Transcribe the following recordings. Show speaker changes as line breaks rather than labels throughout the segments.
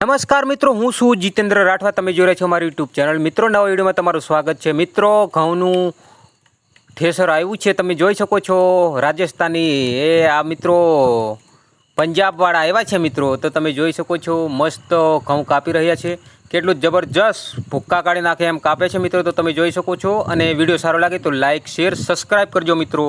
નમસ્કાર મિત્રો, હું છું જીતેન્દ્ર રાઠવા. તમે જોઈ રહ્યા છો મારી યુટ્યુબ ચેનલ મિત્રો, નવા વિડીયોમાં તમારું સ્વાગત છે. મિત્રો, ઘઉંનું ઠેસર આવ્યું છે. તમે જોઈ શકો છો, રાજસ્થાની એ આ મિત્રો પંજાબવાળા આવ્યા છે મિત્રો. તો તમે જોઈ શકો છો, મસ્ત ઘઉં કાપી રહ્યા છે. કેટલું જબરજસ્ત ભૂક્કા કાઢી નાખે એમ કાપે છે મિત્રો. તો તમે જોઈ શકો છો અને વીડિયો સારો લાગે તો લાઇક શેર સબસ્ક્રાઈબ કરજો મિત્રો.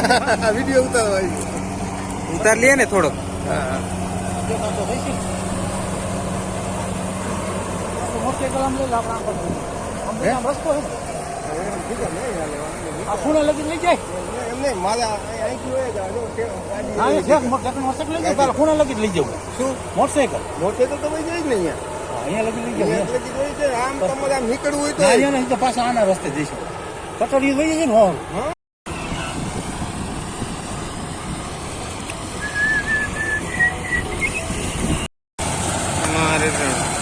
ખૂણે લગી
જ
લઈ જવું.
શું?
મોટરસાયકલ
મોટરસાયકલ તો ભાઈ જઈ જ નહીં
અહીંયા. લગી લઈ જાય
છે આમ તમારે આમ નીકળવું હોય તો
અહીંયા પાછા આના રસ્તે જઈશું. કટોરી વહી જાય ને હોલ it is.